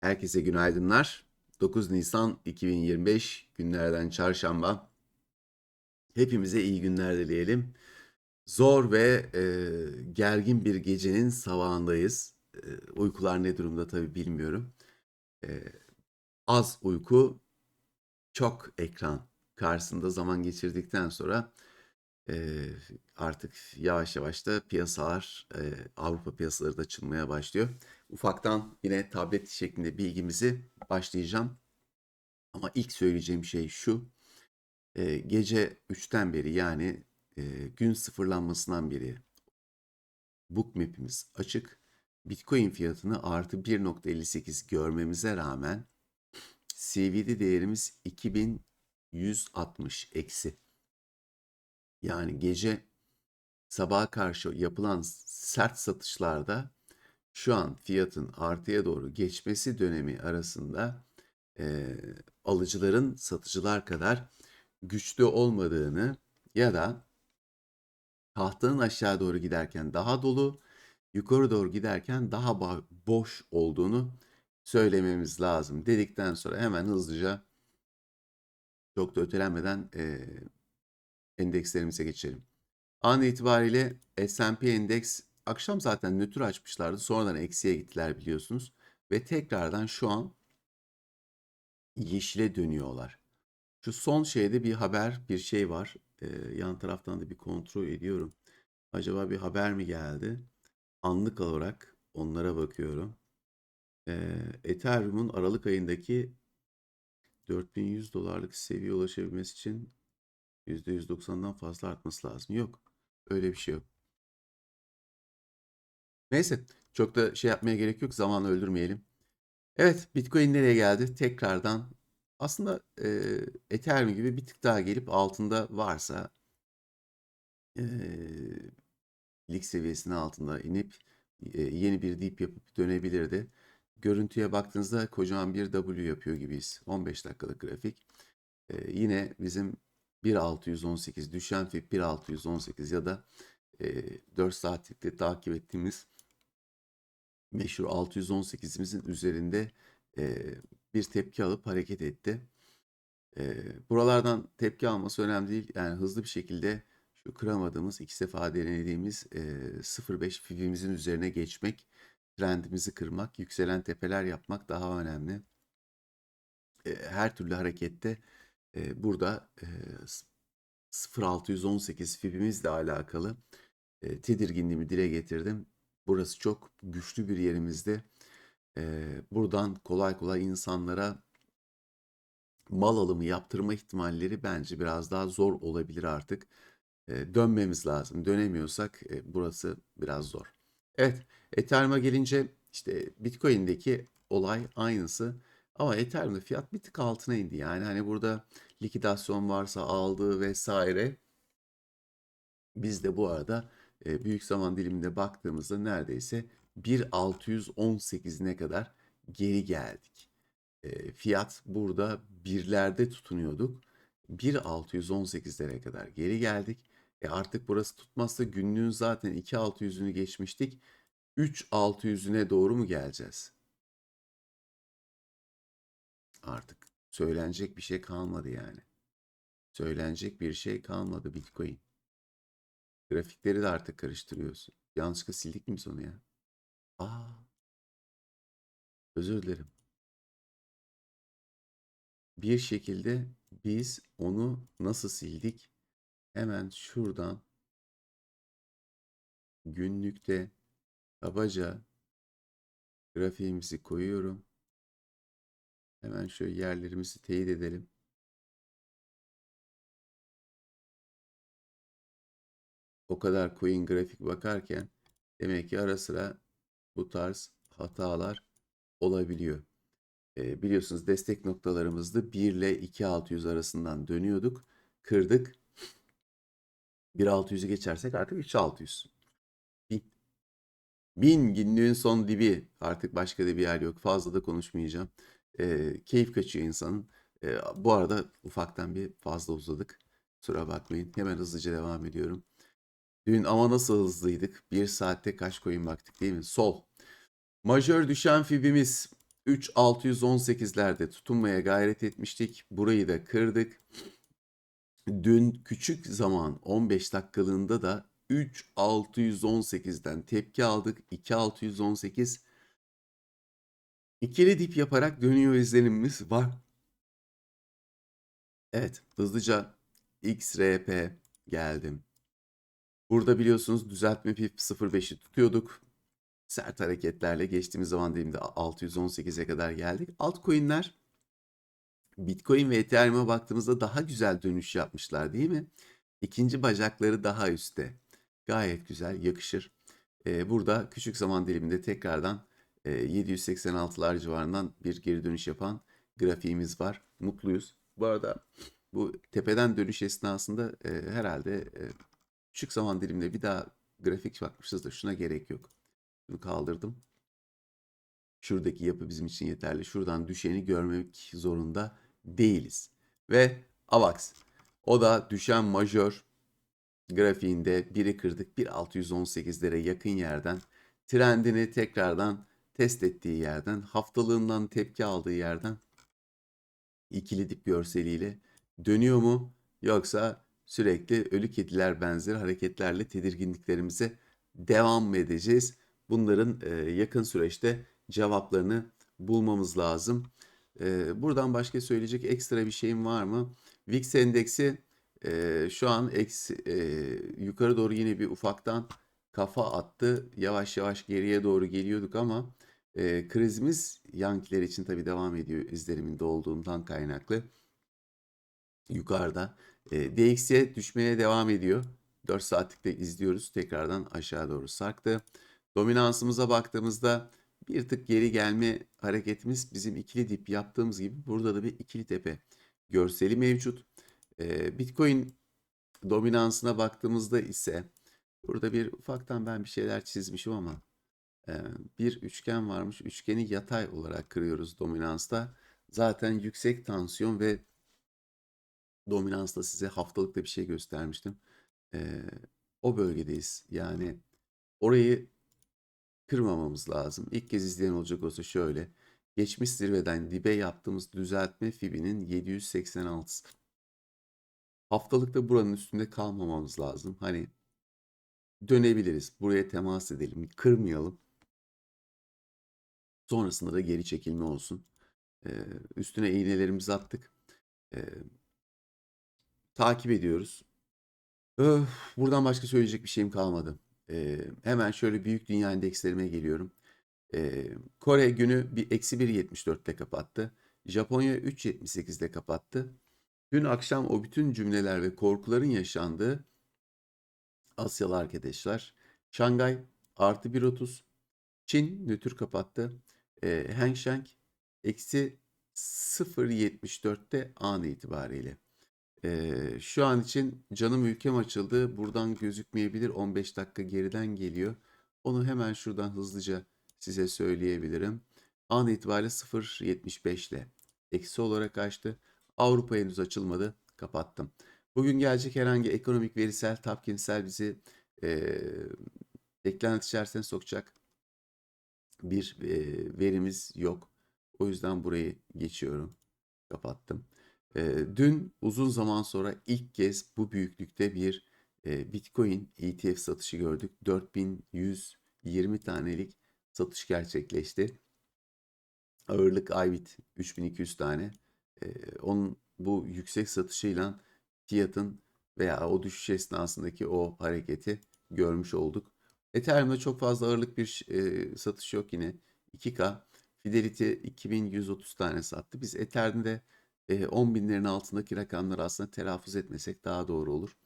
Herkese günaydınlar. 9 Nisan 2025 günlerden çarşamba. Hepimize iyi günler dileyelim. Zor ve e, gergin bir gecenin sabahındayız. E, uykular ne durumda tabii bilmiyorum. E, az uyku, çok ekran karşısında zaman geçirdikten sonra e, artık yavaş yavaş da piyasalar, e, Avrupa piyasaları da açılmaya başlıyor. Ufaktan yine tablet şeklinde bilgimizi başlayacağım. Ama ilk söyleyeceğim şey şu. E, gece 3'ten beri yani e, gün sıfırlanmasından beri bookmap'imiz açık. Bitcoin fiyatını artı 1.58 görmemize rağmen CVD değerimiz 2160 eksi. Yani gece sabaha karşı yapılan sert satışlarda şu an fiyatın artıya doğru geçmesi dönemi arasında e, alıcıların satıcılar kadar güçlü olmadığını ya da tahtanın aşağı doğru giderken daha dolu, yukarı doğru giderken daha boş olduğunu söylememiz lazım dedikten sonra hemen hızlıca çok da ötelenmeden e, endekslerimize geçelim. An itibariyle S&P endeks akşam zaten nötr açmışlardı. Sonradan eksiye gittiler biliyorsunuz. Ve tekrardan şu an yeşile dönüyorlar. Şu son şeyde bir haber, bir şey var. Ee, yan taraftan da bir kontrol ediyorum. Acaba bir haber mi geldi? Anlık olarak onlara bakıyorum. Ee, Ethereum'un Aralık ayındaki 4100 dolarlık seviye ulaşabilmesi için %190'dan fazla artması lazım. Yok. Öyle bir şey yok. Neyse. Çok da şey yapmaya gerek yok. Zamanı öldürmeyelim. Evet. Bitcoin nereye geldi? Tekrardan aslında e, Ethereum gibi bir tık daha gelip altında varsa e, lig seviyesinin altında inip e, yeni bir dip yapıp dönebilirdi. Görüntüye baktığınızda kocaman bir W yapıyor gibiyiz. 15 dakikalık grafik. E, yine bizim 1.618 düşen fib 1.618 ya da e, 4 saatlikte takip ettiğimiz meşhur 618'imizin üzerinde e, bir tepki alıp hareket etti. E, buralardan tepki alması önemli değil. Yani hızlı bir şekilde şu kıramadığımız iki defa denediğimiz e, 0.5 fibimizin üzerine geçmek, trendimizi kırmak, yükselen tepeler yapmak daha önemli. E, her türlü harekette e, burada e, 0618 fibimizle alakalı e, tedirginliğimi dile getirdim. Burası çok güçlü bir yerimizde. E, buradan kolay kolay insanlara mal alımı yaptırma ihtimalleri bence biraz daha zor olabilir artık. Dönmemiz lazım. Dönemiyorsak e, burası biraz zor. Evet, Ethereum'a gelince işte Bitcoin'deki olay aynısı. Ama Ethereum'da fiyat bir tık altına indi. Yani hani burada likidasyon varsa aldığı vesaire. Biz de bu arada e, büyük zaman diliminde baktığımızda neredeyse 1.618'ine kadar geri geldik. E, fiyat burada birlerde tutunuyorduk. 1.618'lere kadar geri geldik. E artık burası tutmazsa günlüğün zaten 2.600'ünü geçmiştik. 3.600'üne doğru mu geleceğiz? Artık söylenecek bir şey kalmadı yani. Söylenecek bir şey kalmadı Bitcoin. Grafikleri de artık karıştırıyorsun. Yanlışlıkla sildik mi biz onu ya? Aa. Özür dilerim. Bir şekilde biz onu nasıl sildik? Hemen şuradan günlükte kabaca grafiğimizi koyuyorum. Hemen şöyle yerlerimizi teyit edelim. O kadar coin grafik bakarken demek ki ara sıra bu tarz hatalar olabiliyor. E, biliyorsunuz destek noktalarımızda 1 ile 2600 arasından dönüyorduk. Kırdık. 1600'ü geçersek artık 3600. 1000. 1000 günlüğün son dibi. Artık başka da bir yer yok. Fazla da konuşmayacağım. E, keyif kaçıyor insanın. E, bu arada ufaktan bir fazla uzadık. Kusura bakmayın. Hemen hızlıca devam ediyorum. Dün ama nasıl hızlıydık? Bir saatte kaç coin baktık değil mi? Sol. Majör düşen fibimiz 3618'lerde tutunmaya gayret etmiştik. Burayı da kırdık. Dün küçük zaman 15 dakikalığında da 3618'den tepki aldık. 2618 ikili dip yaparak dönüyor izlenimimiz var. Evet, hızlıca XRP geldim. Burada biliyorsunuz düzeltme pip 0.5'i tutuyorduk. Sert hareketlerle geçtiğimiz zaman dilimde 618'e kadar geldik. Altcoin'ler Bitcoin ve Ethereum'a baktığımızda daha güzel dönüş yapmışlar değil mi? İkinci bacakları daha üstte. Gayet güzel, yakışır. Ee, burada küçük zaman diliminde tekrardan e, 786'lar civarından bir geri dönüş yapan grafiğimiz var. Mutluyuz. Bu arada bu tepeden dönüş esnasında e, herhalde e, küçük zaman diliminde bir daha grafik bakmışız da şuna gerek yok. Bunu kaldırdım. Şuradaki yapı bizim için yeterli. Şuradan düşeni görmek zorunda değiliz. Ve AVAX. O da düşen majör grafiğinde biri kırdık. 1.618'lere yakın yerden trendini tekrardan test ettiği yerden haftalığından tepki aldığı yerden ikili dip görseliyle dönüyor mu yoksa sürekli ölü kediler benzeri hareketlerle tedirginliklerimize devam edeceğiz? Bunların e, yakın süreçte cevaplarını bulmamız lazım. E, buradan başka söyleyecek ekstra bir şeyim var mı? VIX endeksi e, şu an eksi, yukarı doğru yine bir ufaktan kafa attı. Yavaş yavaş geriye doğru geliyorduk ama krizimiz yankiler için tabii devam ediyor izleniminde olduğundan kaynaklı. Yukarıda. E, DXY düşmeye devam ediyor. 4 saatlikte izliyoruz. Tekrardan aşağı doğru sarktı. Dominansımıza baktığımızda bir tık geri gelme hareketimiz bizim ikili dip yaptığımız gibi burada da bir ikili tepe görseli mevcut. E, Bitcoin dominansına baktığımızda ise burada bir ufaktan ben bir şeyler çizmişim ama e, bir üçgen varmış. Üçgeni yatay olarak kırıyoruz dominansta. Zaten yüksek tansiyon ve dominansta size haftalıkta bir şey göstermiştim. E, o bölgedeyiz. Yani orayı kırmamamız lazım. İlk kez izleyen olacak olsa şöyle. Geçmiş zirveden dibe yaptığımız düzeltme fibinin 786. Haftalıkta buranın üstünde kalmamamız lazım. Hani dönebiliriz. Buraya temas edelim. Kırmayalım. Sonrasında da geri çekilme olsun. Ee, üstüne iğnelerimizi attık. Ee, takip ediyoruz. Öf, buradan başka söyleyecek bir şeyim kalmadı. Ee, hemen şöyle büyük dünya endekslerime geliyorum. Ee, Kore günü bir eksi 1.74'te kapattı. Japonya 3.78'de kapattı. Dün akşam o bütün cümleler ve korkuların yaşandığı Asyalı arkadaşlar. Şangay artı 1.30. Çin nötr kapattı. E, Hang Seng eksi 0.74'te an itibariyle. E, şu an için canım ülkem açıldı. Buradan gözükmeyebilir. 15 dakika geriden geliyor. Onu hemen şuradan hızlıca size söyleyebilirim. An itibariyle 0.75 ile eksi olarak açtı. Avrupa henüz açılmadı. Kapattım. Bugün gelecek herhangi ekonomik verisel, tapkinsel bizi e, beklenti içerisine sokacak bir e, verimiz yok. O yüzden burayı geçiyorum. Kapattım. E, dün uzun zaman sonra ilk kez bu büyüklükte bir e, Bitcoin ETF satışı gördük. 4120 tanelik satış gerçekleşti. Ağırlık Ibit 3200 tane. E, onun bu yüksek satışıyla fiyatın veya o düşüş esnasındaki o hareketi görmüş olduk. Ethereum'da çok fazla ağırlık bir e, satış yok yine. 2K. Fidelity 2130 tane sattı. Biz Ethereum'de e, 10 binlerin altındaki rakamları aslında telaffuz etmesek daha doğru olur.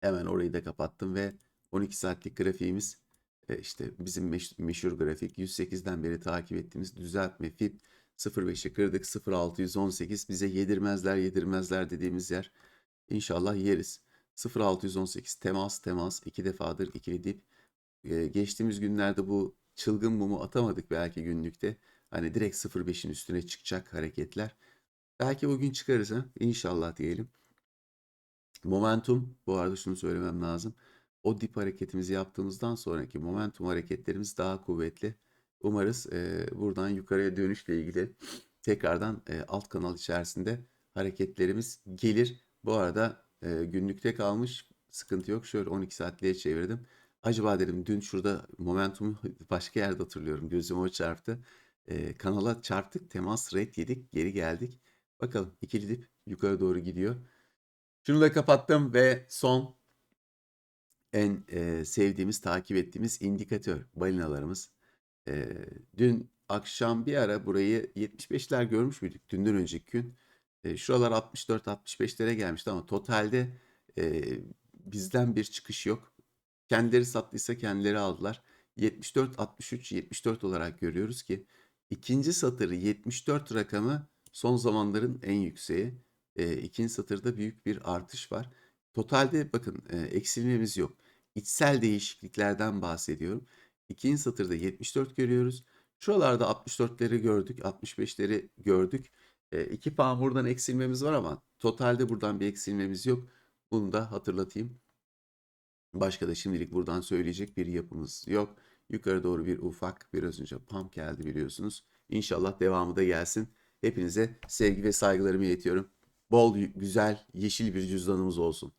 Hemen orayı da kapattım ve 12 saatlik grafiğimiz e, işte bizim meş meşhur grafik 108'den beri takip ettiğimiz düzeltme FIB 0.5'i kırdık 0.618 bize yedirmezler yedirmezler dediğimiz yer İnşallah yeriz. 0.618 temas temas iki defadır ikili dip. Ee, geçtiğimiz günlerde bu çılgın mumu atamadık belki günlükte. Hani direkt 0.5'in üstüne çıkacak hareketler. Belki bugün çıkarız ha. İnşallah diyelim. Momentum bu arada şunu söylemem lazım. O dip hareketimizi yaptığımızdan sonraki momentum hareketlerimiz daha kuvvetli. Umarız e, buradan yukarıya dönüşle ilgili tekrardan e, alt kanal içerisinde hareketlerimiz gelir. Bu arada e, günlükte kalmış sıkıntı yok. Şöyle 12 saatliğe çevirdim. Acaba dedim dün şurada momentumu başka yerde hatırlıyorum. Gözüme o çarptı. E, kanala çarptık. Temas red yedik. Geri geldik. Bakalım ikili dip yukarı doğru gidiyor. Şunu da kapattım ve son en e, sevdiğimiz, takip ettiğimiz indikatör balinalarımız. E, dün akşam bir ara burayı 75'ler görmüş müydük? Dünden önceki gün. E, şuralar 64-65'lere gelmişti ama totalde e, bizden bir çıkış yok. Kendileri sattıysa kendileri aldılar. 74-63-74 olarak görüyoruz ki ikinci satırı 74 rakamı son zamanların en yükseği. E, ikinci satırda büyük bir artış var. Totalde bakın e, eksilmemiz yok. İçsel değişikliklerden bahsediyorum. İkinci satırda 74 görüyoruz. Şuralarda 64'leri gördük, 65'leri gördük. E, iki puan buradan eksilmemiz var ama totalde buradan bir eksilmemiz yok. Bunu da hatırlatayım. Başka da şimdilik buradan söyleyecek bir yapımız yok. Yukarı doğru bir ufak biraz önce pump geldi biliyorsunuz. İnşallah devamı da gelsin. Hepinize sevgi ve saygılarımı iletiyorum. Bol, güzel, yeşil bir cüzdanımız olsun.